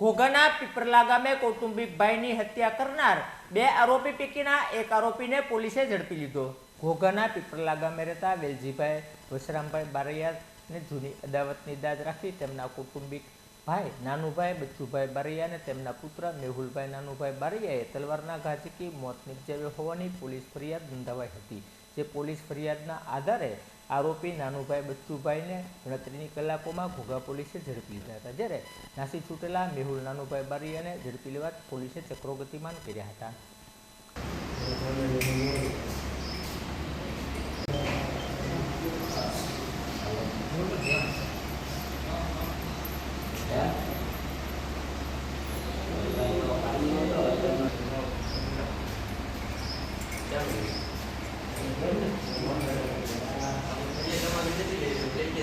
ઘોઘાના પીપરલા ગામે કૌટુંબિક ભાઈની હત્યા કરનાર બે આરોપી પૈકીના એક આરોપીને પોલીસે ઝડપી લીધો. ઘોઘાના પીપરલા ગામે રહેતા વેલજીભાઈ વસરામભાઈ બારૈયાને જૂની અદાવતની દાદ રાખી તેમના કૌટુંબિક ભાઈ નાનુભાઈ, બચ્ચુભાઈ બારૈયા અને તેમના પુત્ર મેહુલભાઈ નાનુભાઈ બારૈયાએ તલવારના ઘા ઝીકી મોત નિપજાવ્યો હોવાની પોલીસ ફરિયાદ નોંધાવાઈ હતી. જે પોલીસ ફરિયાદના આધારે આરોપી નાનુભાઈ બચ્ચુભાઈને ગણતરીની કલાકોમાં ઘોઘા પોલીસે ઝડપી લીધા હતા જ્યારે નાસી છૂટેલા મેહુલ નાનુભાઈ બારીયાને ઝડપી લેવા પોલીસે ચક્રો ગતિમાન કર્યા હતા